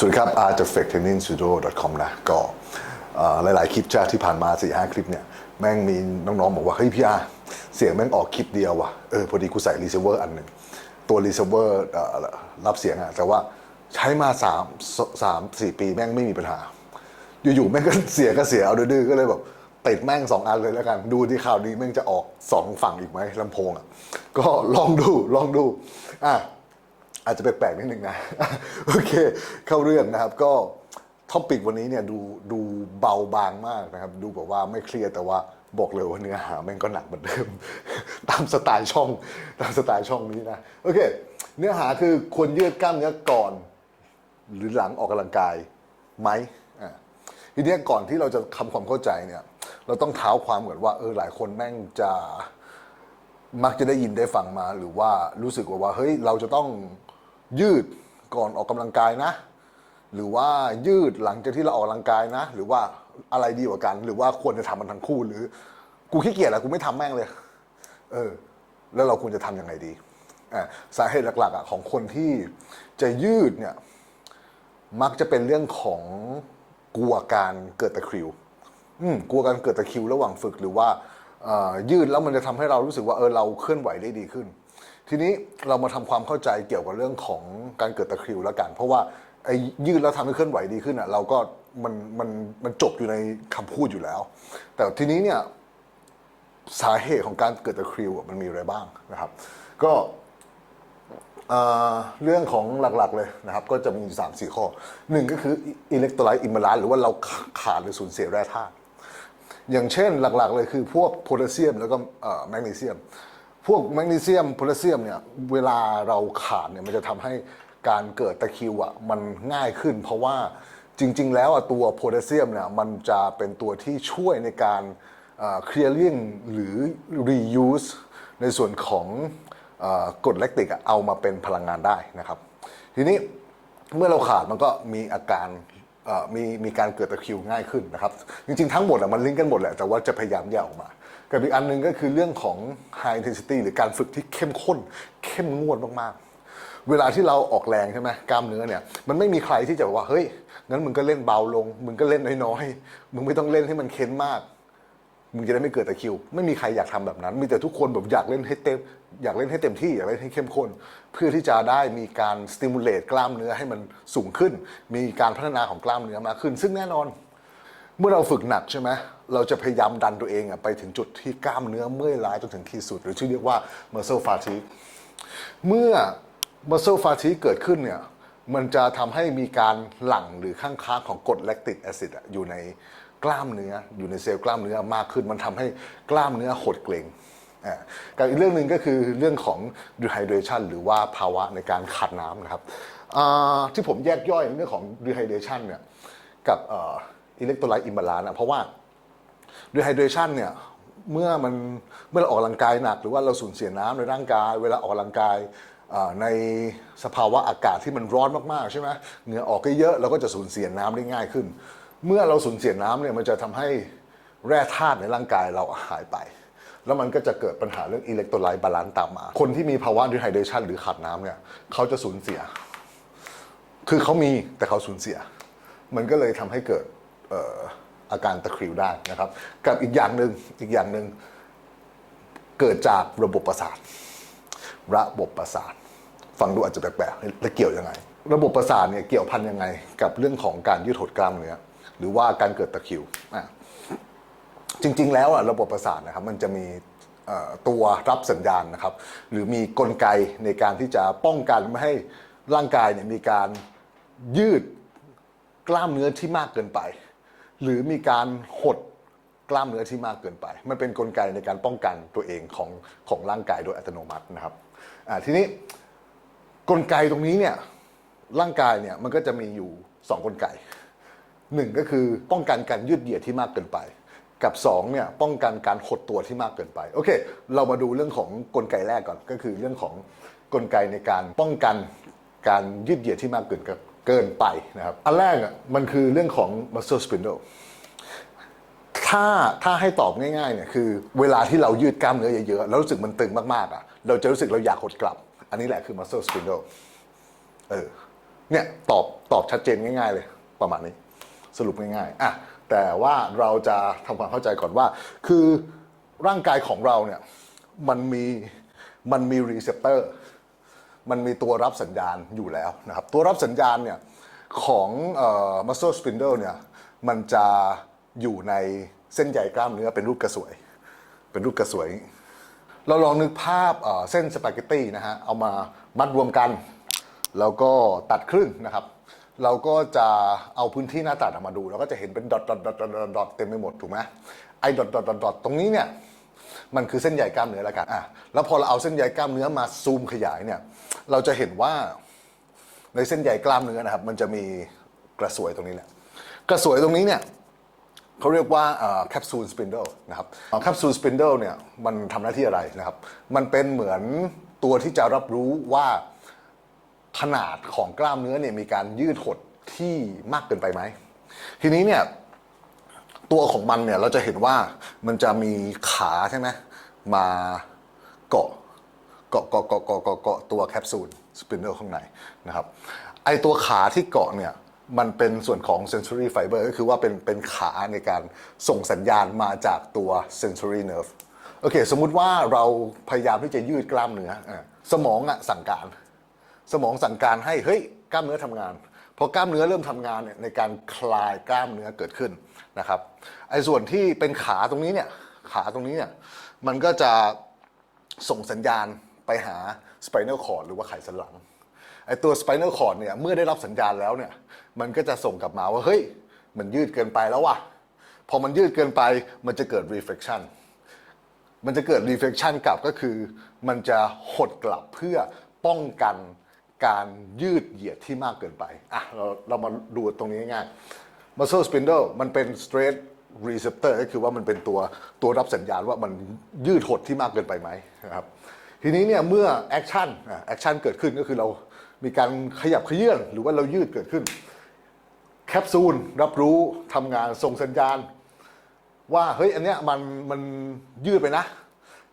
สวัสดีครับ art of fake training studio com นะ ก็หลาย ๆ คลิปจากที่ผ่านมา4ี่ห้าคลิปเนี่ย แม่งมีน้อง ๆ บอกว่า เฮ้ยพี่อาร์เสียงแม่งออกคลิปเดียวว่ะ เออ พอดีกูใส่รีเซิร์ฟเวอร์อันหนึ่ง ตัวรีเซิร์ฟเวอร์รับเสียงอะแต่ว่าใช้มา3 3 4 ปีแม่งไม่มีปัญหา อยู่ ๆ แม่งก็เสียก็เสียเอาดื้อก็เลยแบบติดแม่งสองอันเลยแล้วกัน ดูที่ข่าวนี้แม่งจะออกสองฝั่งอีกไหมลำโพงอะก็ลองดูลองดูอะ อาจจะแปลกๆนิดนึงนะ โอเค เข้าเรื่องนะครับก็ท็อปิกวันนี้เนี่ยดูดูเบาบางมากนะครับ ดูแบบว่าไม่เครียดแต่ว่าบอกเลยว่าเนื้อหาแม่งก็หนักเหมือนเดิม ตามสไตล์ช่องตามสไตล์ช่องนี้นะ โอเค เนื้อหาคือควรยืดกล้ามเนื้อก่อน หรือหลังออกกำลังกายไหมอะทีนี้ก่อนที่เราจะทำความเข้าใจเนี่ย เราต้องเท้าความก่อนว่าเออหลายคนแม่งจะมักจะได้ยินได้ฟังมาหรือว่ารู้สึกว่าว่าเฮ้ยเราจะต้อง ยืดก่อนออกกำลังกายนะ หรือว่ายืดหลังจากที่เราออกกำลังกายนะ หรือว่าอะไรดีกว่ากัน หรือว่าควรจะทำมันทั้งคู่หรือ กูขี้เกียจอะกูไม่ทำแม่งเลย เออ แล้วเราควรจะทำยังไงดีอะสาเหตุหลักๆอะของคนที่จะยืดเนี่ยมักจะเป็นเรื่องของกลัวการเกิดตะคริว อืมกลัวการเกิดตะคริวระหว่างฝึกหรือว่ายืดแล้วมันจะทำให้เรารู้สึกว่าเออเราเคลื่อนไหวได้ดีขึ้น ทีนี้เรามาทำความเข้าใจเกี่ยวกับเรื่องของการเกิดตะคริวแล้วกัน เพราะว่าไอ้ยืดแล้วทำให้เคลื่อนไหวดีขึ้นอะเราก็มันมันมันจบอยู่ในคำพูดอยู่แล้ว แต่ทีนี้เนี่ยสาเหตุของการเกิดตะคริวมันมีอะไรบ้างนะครับ ก็เรื่องของหลักๆเลยนะครับ ก็จะมีสามสี่ข้อหนึ่งก็คืออิเล็กโทรไลต์อิมบาลานหรือว่าเราขาดหรือสูญเสียแร่ธาตุอย่างเช่นหลักๆเลยคือพวกโพแทสเซียมแล้วก็แมกนีเซียม พวกแมกนีเซียมโพแทสเซียมเนี่ยเวลาเราขาดเนี่ยมันจะทำให้การเกิดตะคริวอะมันง่ายขึ้น เพราะว่าจริง ๆ แล้วอะตัวโพแทสเซียมเนี่ยมันจะเป็นตัวที่ช่วยในการเคลียร์ลิงหรือ reuse ในส่วนของกรดแลคติกเอามาเป็นพลังงานได้นะครับ ทีนี้เมื่อเราขาดมันก็มีอาการมีมีการเกิดตะคริวง่ายขึ้นนะครับ จริง ๆ ทั้งหมดอะมันลิงก์กันหมดแหละแต่ว่าจะพยายามแยกออกมา กับอีกอันหนึงก็คือเรื่องของ high intensity หรือการฝึกที่เข้มข้น เข้มงวดมากๆ เวลาที่เราออกแรงใช่ไหมกล้ามเนื้อเนี่ยมันไม่มีใครที่จะบอกว่าเฮ้ยงั้นมึงก็เล่นเบาลง มึงก็เล่นน้อยๆมึงไม่ต้องเล่นให้มันเค้นมากมึงจะได้ไม่เกิดตะคิว ไม่มีใครอยากทำแบบนั้น มีแต่ทุกคนแบบอยากเล่นให้เต็ม อยากเล่นให้เต็มที่ อยากเล่นให้เข้มข้น เพื่อที่จะได้มีการสติมูลเลตกล้ามเนื้อให้มันสูงขึ้น มีการพัฒนาของกล้ามเนื้อมากขึ้น ซึ่งแน่นอน เมื่อเราฝึกหนักใช่ไหมเราจะพยายามดันตัวเองอะไปถึงจุดที่กล้ามเนื้อเมื่อยล้าจนถึงขีดสุด หรือที่เรียกว่า muscle fatigue เมื่อ muscle fatigue เกิดขึ้นเนี่ยมันจะทำให้มีการหลั่งหรือข้างค้างของกรดแลคติกแอซิดอยู่ในกล้ามเนื้ออยู่ในเซลล์กล้ามเนื้อมากขึ้น มันทำให้กล้ามเนื้อหดเกร็งอ่ากับอีกเรื่องหนึ่งก็คือเรื่องของ dehydration หรือว่าภาวะในการขาดน้ำนะครับอ่าที่ผมแยกย่อยเรื่องของ dehydration เนี่ยกับ อิเล็กโทรไลต์อิมบาลานซ์เพราะว่า dehydration เนี่ยเมื่อมันเมื่อเราออกกำลังกายหนัก หรือว่าเราสูญเสียน้ำในร่างกาย เวลาออกกำลังกายในสภาวะอากาศที่มันร้อนมากๆใช่ไหมเหงื่อออกเยอะเราก็จะสูญเสียน้ำได้ง่ายขึ้น เมื่อเราสูญเสียน้ำเนี่ยมันจะทำให้แร่ธาตุในร่างกายเราหายไป แล้วมันก็จะเกิดปัญหาเรื่องอิเล็กโทรไลต์บาลานซ์ตามมา คนที่มีภาวะ dehydration หรือขาดน้ำเนี่ยเขาจะสูญเสีย คือเขามีแต่เขาสูญเสีย มันก็เลยทำให้เกิด อาการตะคริวได้นะครับ กับอีกอย่างหนึ่งอีกอย่างหนึ่งเกิดจากระบบประสาท ระบบประสาท ฟังดูอาจจะแปลกๆแล้วเกี่ยวยังไง ระบบประสาทเนี่ยเกี่ยวพันยังไง กับเรื่องของการยืดหดกล้ามเนื้อหรือว่าการเกิดตะคริวอะจริง ๆ แล้วระบบประสาทนะครับมันจะมีตัวรับสัญญาณนะครับ หรือมีกลไกในการที่จะป้องกันไม่ให้ร่างกายเนี่ยมีการยืดกล้ามเนื้อที่มากเกินไป หรือมีการหดกล้ามเนื้อที่มากเกินไป มันเป็นกลไกในการป้องกันตัวเองของของร่างกายโดยอัตโนมัตินะครับทีนี้กลไกตรงนี้เนี่ยร่างกายเนี่ยมันก็จะมีอยู่ 2 กลไกหนึ่งก็คือป้องกันการยืดเหยียดที่มากเกินไป กับ2เนี่ยป้องกันการหดตัวที่มากเกินไปโอเค เรามาดูเรื่องของกลไกแรกก่อนก็คือเรื่องของกลไกในการป้องกันการยืดเหยียดที่มากเกิน เกินไปนะครับ อันแรกอะมันคือเรื่องของ muscle spindle ถ้าถ้าให้ตอบง่ายๆเนี่ยคือเวลาที่เรายืดกล้ามเนื้อเยอะๆแล้วรู้สึกมันตึงมากๆอะเราจะรู้สึกเราอยากหดกลับ อันนี้แหละคือ muscle spindle เออเนี่ยตอบตอบชัดเจนง่าย ๆ เลย ประมาณนี้สรุปง่ายๆอะแต่ว่าเราจะทำความเข้าใจก่อนว่า คือร่างกายของเราเนี่ยมันมีมันมีรีเซพเตอร์ มันมีตัวรับสัญญาณอยู่แล้วนะครับ ตัวรับสัญญาณเนี่ยของเอ่อ muscle spindle เนี่ยมันจะอยู่ในเส้นใยกล้ามเนื้อเป็นรูปกระสวย เป็นรูปกระสวย เราลองนึกภาพเส้นสปาเกตตี้นะฮะเอามามัดรวมกัน แล้วก็ตัดครึ่งนะครับ เราก็จะเอาพื้นที่หน้าตัดออกมาดู เราก็จะเห็นเป็นดอทดอทดอทดอทดอทเต็มไปหมดถูกไหมไอ้ดอทดอทดอทดอทตรงนี้เนี่ยมันคือเส้นใยกล้ามเนื้อแล้วกันอะแล้วพอเราเอาเส้นใยกล้ามเนื้อมาซูมขยายเนี่ย เราจะเห็นว่าในเส้นใยกล้ามเนื้อนะครับ มันจะมีกระสวยตรงนี้แหละกระสวยตรงนี้เนี่ยเขาเรียกว่าแคปซูลสปินเดิลนะครับแคปซูลสปินเดิลเนี่ยมันทำหน้าที่อะไรนะครับ มันเป็นเหมือนตัวที่จะรับรู้ว่าขนาดของกล้ามเนื้อเนี่ยมีการยืดหดที่มากเกินไปไหม ทีนี้เนี่ยตัวของมันเนี่ยเราจะเห็นว่ามันจะมีขาใช่ไหมมาเกาะ เกาะเกาะเกาะเกาะเกาะเกาะตัวแคปซูลสปินเดิลข้างในนะครับไอตัวขาที่เกาะเนี่ยมันเป็นส่วนของ sensory fiber ก็คือว่าเป็นเป็นขาในการส่งสัญญาณมาจากตัว sensory nerve โอเค สมมุติว่าเราพยายามที่จะยืดกล้ามเนื้อสมองอะสั่งการ สมองสั่งการให้เฮ้ยกล้ามเนื้อทำงานพอกล้ามเนื้อเริ่มทำงานเนี่ยในการคลายกล้ามเนื้อเกิดขึ้นนะครับไอ้ส่วนที่เป็นขาตรงนี้เนี่ยขาตรงนี้เนี่ยมันก็จะส่งสัญญาณ ไปหา spinal cord หรือว่าไขสันหลังไอ้ตัว spinal cord เนี่ยเมื่อได้รับสัญญาณแล้วเนี่ยมันก็จะส่งกลับมาว่าเฮ้ยมันยืดเกินไปแล้วว่ะพอมันยืดเกินไปมันจะเกิด reflection มันจะเกิด reflection กลับก็คือ มันจะหดกลับเพื่อป้องกันการยืดเหยียดที่มากเกินไปอะเราเรามาดูตรงนี้ง่ายๆ muscle spindle มันเป็น stress receptor ก็คือว่ามันเป็นตัวตัวรับสัญญาณว่ามันยืดหดที่มากเกินไปไหมนะครับ ทีนี้เนี่ยเมื่อ action อะ action เกิดขึ้นก็คือเรามีการขยับเขยื่อนหรือว่าเรายืดเกิดขึ้น แคปซูลรับรู้ทำงานส่งสัญญาณ ว่าเฮ้ยอันเนี้ยมันมันยืดไปนะ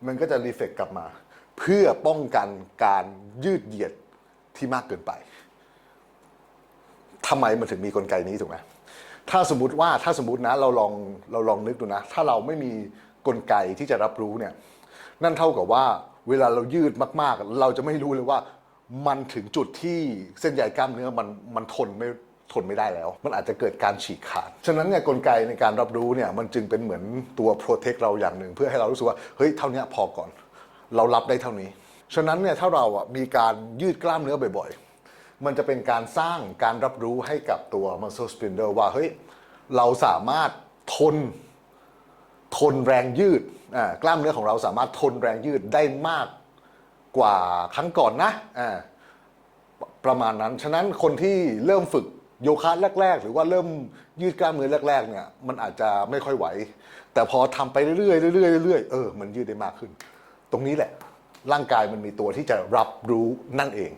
มันก็จะรีเฟกกลับมา เพื่อป้องกันการยืดเหยียดที่มากเกินไปทำไมมันถึงมีกลไกนี้ถูกไหมถ้าสมมติว่าถ้าสมมตินะเราลองเราลองนึกดูนะ ถ้าเราไม่มีกลไกที่จะรับรู้เนี่ยนั่นเท่ากับว่า เวลาเรายืดมากๆ เราจะไม่รู้เลยว่า มันถึงจุดที่เส้นใยกล้ามเนื้อมันมันทนไม่ทนไม่ได้แล้ว มันอาจจะเกิดการฉีกขาด ฉะนั้นเนี่ยกลไกในการรับรู้เนี่ยมันจึงเป็นเหมือนตัวโปรเทคเราอย่างหนึ่ง เพื่อให้เรารู้สึกว่าเฮ้ยเท่านี้พอก่อน เรารับได้เท่านี้ ฉะนั้นเนี่ยถ้าเราอะมีการยืดกล้ามเนื้อบ่อยๆ มันจะเป็นการสร้างการรับรู้ให้กับตัว muscle spindle ว่าเฮ้ยเราสามารถทน ทนแรงยืดกล้ามเนื้อของเราสามารถทนแรงยืดได้มากกว่าครั้งก่อนนะประประมาณนั้น ฉะนั้นคนที่เริ่มฝึกโยคะแรก ๆ หรือว่าเริ่มยืดกล้ามเนื้อแรก ๆ เนี่ย มันอาจจะไม่ค่อยไหว แต่พอทำไปเรื่อยๆเรื่อยๆเรื่อยๆเออมันยืดได้มากขึ้น ตรงนี้แหละ ร่างกายมันมีตัวที่จะรับรู้นั่นเอง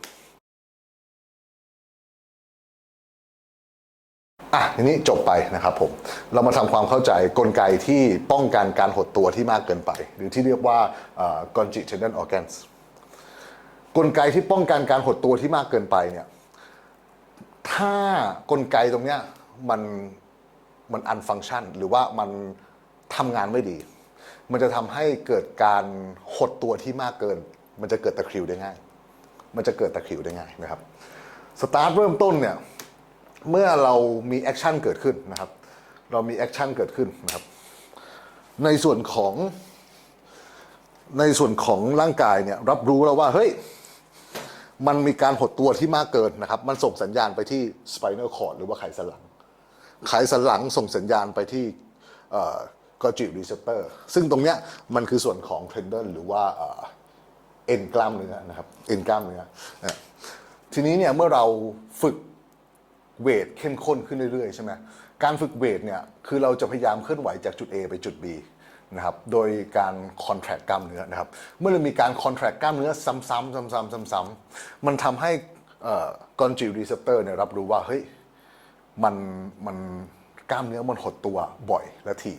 อะทีนี้จบไปนะครับผม เรามาทำความเข้าใจกลไกที่ป้องกันการหดตัวที่มากเกินไป หรือที่เรียกว่า Golgi tendon organs กลไกที่ป้องกันการหดตัวที่มากเกินไปเนี่ยถ้ากลไกตรงเนี้ยมันมันอันฟังชันหรือว่ามันทำงานไม่ดี มันจะทำให้เกิดการหดตัวที่มากเกิน มันจะเกิดตะคริวได้ง่าย มันจะเกิดตะคริวได้ง่ายนะครับสตาร์ทเริ่มต้นเนี่ย เมื่อเรามีแอคชั่นเกิดขึ้นนะครับ เรามีแอคชั่นเกิดขึ้นนะครับ ในส่วนของ ในส่วนของร่างกายเนี่ยรับรู้แล้วว่าเฮ้ยมันมีการหดตัวที่มากเกินนะครับ มันส่งสัญญาณไปที่ spinal cord หรือว่าไขสันหลัง ไขสันหลังส่งสัญญาณไปที่กอจิรีเซปเตอร์ซึ่งตรงเนี้ยมันคือส่วนของเทรนเดนหรือว่าเอ็นกล้ามเนื้อนะครับ เอ็นกล้ามเนื้อนะทีนี้เนี่ยเมื่อเราฝึก เวทเข้มข้นขึ้นเรื่อยๆ ใช่ไหมการฝึกเวทเนี่ยคือเราจะพยายามเคลื่อนไหวจากจุด A ไปจุด B นะครับโดยการคอนแทรคกล้ามเนื้อนะครับเมื่อเรามีการคอนแทรคกล้ามเนื้อซ้ำๆซ้ำๆซ้ำๆมันทำให้กอนจิรีเซปเตอร์เนี่ยรับรู้ว่าเฮ้ยมันมันกล้ามเนื้อมันหดตัวบ่อยและถี่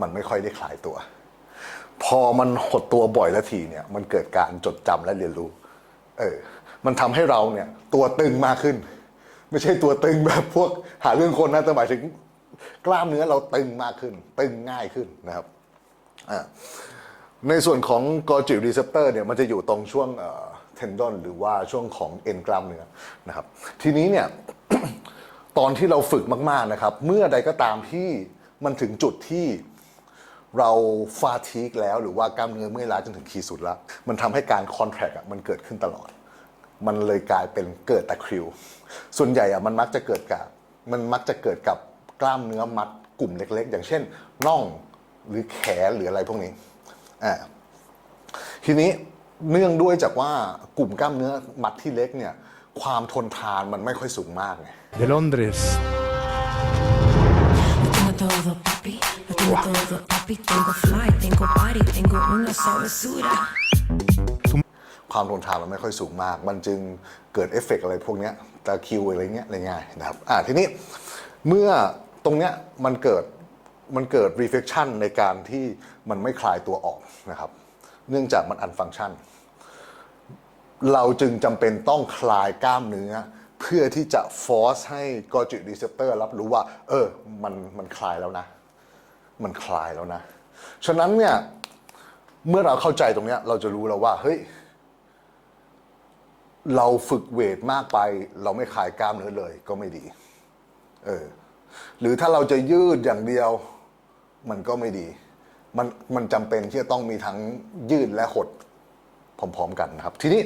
มันไม่ค่อยได้คลายตัว พอมันหดตัวบ่อยและทีเนี่ยมันเกิดการจดจำและเรียนรู้เออมันทำให้เราเนี่ยตัวตึงมากขึ้น ไม่ใช่ตัวตึงแบบพวกหาเรื่องคนนะแต่หมายถึงกล้ามเนื้อเราตึงมากขึ้น ตึงง่ายขึ้นนะครับในส่วนของกอจิรีเซปเตอร์เนี่ยมันจะอยู่ตรงช่วงเทนดอนหรือว่าช่วงของเอ็นกล้ามเนื้อนะครับ ทีนี้เนี่ยตอนที่เราฝึกมากๆนะครับ เมื่อใดก็ตามที่มันถึงจุดที่เราฟาทีกแล้วหรือว่ากล้ามเนื้อเมื่อยล้าจนถึงขีดสุดแล้ว มันทำให้การคอนแทรคอะมันเกิดขึ้นตลอด มันเลยกลายเป็นเกิดตะคริว ส่วนใหญ่อะมันมักจะเกิดกับมันมักจะเกิดกับกล้ามเนื้อมัดกลุ่มเล็ก ๆ อย่างเช่นน่องหรือแขนหรืออะไรพวกนี้อ่าทีนี้เนื่องด้วยจากว่ากลุ่มกล้ามเนื้อมัดที่เล็กเนี่ยความทนทานมันไม่ค่อยสูงมากไง de Londres. Tengo todo, ความทนทานมันไม่ค่อยสูงมาก มันจึงเกิดเอฟเฟกต์อะไรพวกนี้ตะคิวอะไรเงี้ยอะไรง่ายนะครับอ่าทีนี้เมื่อตรงเนี้ยมันเกิดมันเกิด reflection ในการที่มันไม่คลายตัวออกนะครับ เนื่องจากมันอันฟังชัน เราจึงจำเป็นต้องคลายกล้ามเนื้อ เพื่อที่จะ force ให้กอจิรีเซปเตอร์รับรู้ว่า เออ มันมันคลายแล้วนะ มันคลายแล้วนะ ฉะนั้นเนี่ย เมื่อเราเข้าใจตรงเนี้ยเราจะรู้แล้วว่า เฮ้ย เราฝึกเวทมากไป เราไม่คลายกล้ามเนื้อเลยก็ไม่ดี เออ หรือถ้าเราจะยืดอย่างเดียว มันก็ไม่ดี มันมันจำเป็นที่จะต้องมีทั้งยืดและหดพร้อมๆกันนะครับ ทีนี้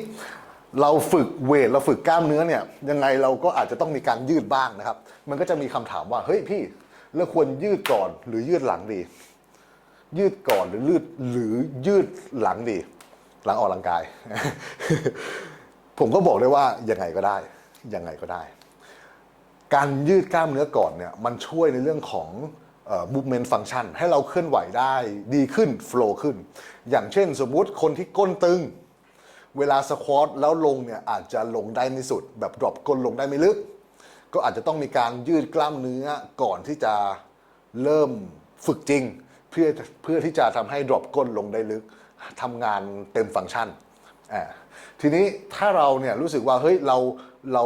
เราฝึกเวทเราฝึกกล้ามเนื้อเนี่ย ยังไงเราก็อาจจะต้องมีการยืดบ้างนะครับ มันก็จะมีคำถามว่าเฮ้ยพี่เราควรยืดก่อนหรือยืดหลังดี ยืดก่อนหรือยืดหรือยืดหลังดี หลังออกกำลังกาย ผมก็บอกได้ว่ายังไงก็ได้ยังไงก็ได้ การยืดกล้ามเนื้อก่อนเนี่ยมันช่วยในเรื่องของเอ่อ movement function ให้เราเคลื่อนไหวได้ดีขึ้น flow ขึ้น อย่างเช่นสมมุติคนที่ก้นตึง เวลาสควอตแล้วลงเนี่ยอาจจะลงได้ไม่สุด แบบ drop ก้นลงได้ไม่ลึก ก็อาจจะต้องมีการยืดกล้ามเนื้อก่อนที่จะเริ่มฝึกจริง เพื่อเพื่อที่จะทำให้ drop ก้นลงได้ลึกทำงานเต็มฟังก์ชันอ่า ทีนี้ถ้าเราเนี่ยรู้สึกว่าเฮ้ยเราเรา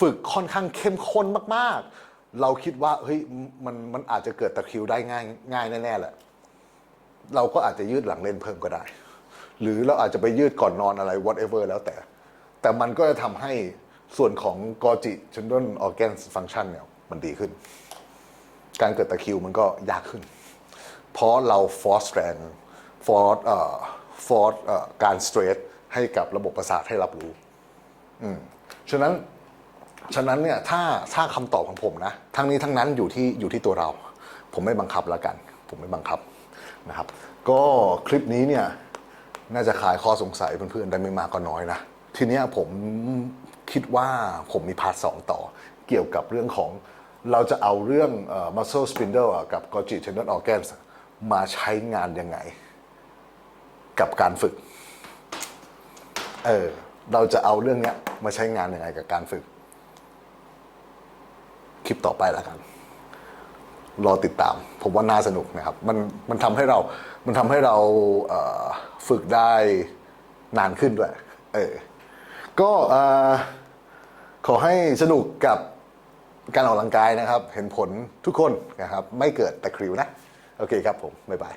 ฝึกค่อนข้างเข้มข้นมากๆ เราคิดว่าเฮ้ยมันมันอาจจะเกิดตะคริวได้ง่ายง่ายแน่ๆแหละเราก็อาจจะยืดหลังเล่นเพิ่มก็ได้ หรือเราอาจจะไปยืดก่อนนอนอะไร whatever แล้วแต่ แต่มันก็จะทำให้ส่วนของกอจิ tendon organ function เนี่ยมันดีขึ้น การเกิดตะคริวมันก็ยากขึ้น เพราะเรา force แรง force เอ่อ force เอ่อการ stress ให้กับระบบประสาทให้รับรู้ อืมฉะนั้นฉะนั้นเนี่ยถ้าถ้าคำตอบของผมนะทั้งนี้ทั้งนั้นอยู่ที่อยู่ที่ตัวเรา ผมไม่บังคับแล้วกัน ผมไม่บังคับนะครับ ก็คลิปนี้เนี่ยน่าจะคลายข้อสงสัยเพื่อนๆได้ไม่มากก็น้อยนะทีนี้ผมคิดว่าผมมีพาร์ทสองต่อ เกี่ยวกับเรื่องของเราจะเอาเรื่อง muscle spindle กับ Golgi tendon organs มาใช้งานยังไง กับการฝึก เออเราจะเอาเรื่องเนี้ยมาใช้งานยังไงกับการฝึก คลิปต่อไปแล้วกันรอติดตาม ผมว่าน่าสนุกนะครับ มันมันทำให้เรา มันทำให้เราเฝึกได้นานขึ้นด้วย เออ ก็ขอให้สนุกกับการออกกำลังกายนะครับ เห็นผลทุกคนนะครับ ไม่เกิดตะคริวนะ โอเคครับผม บ๊ายบาย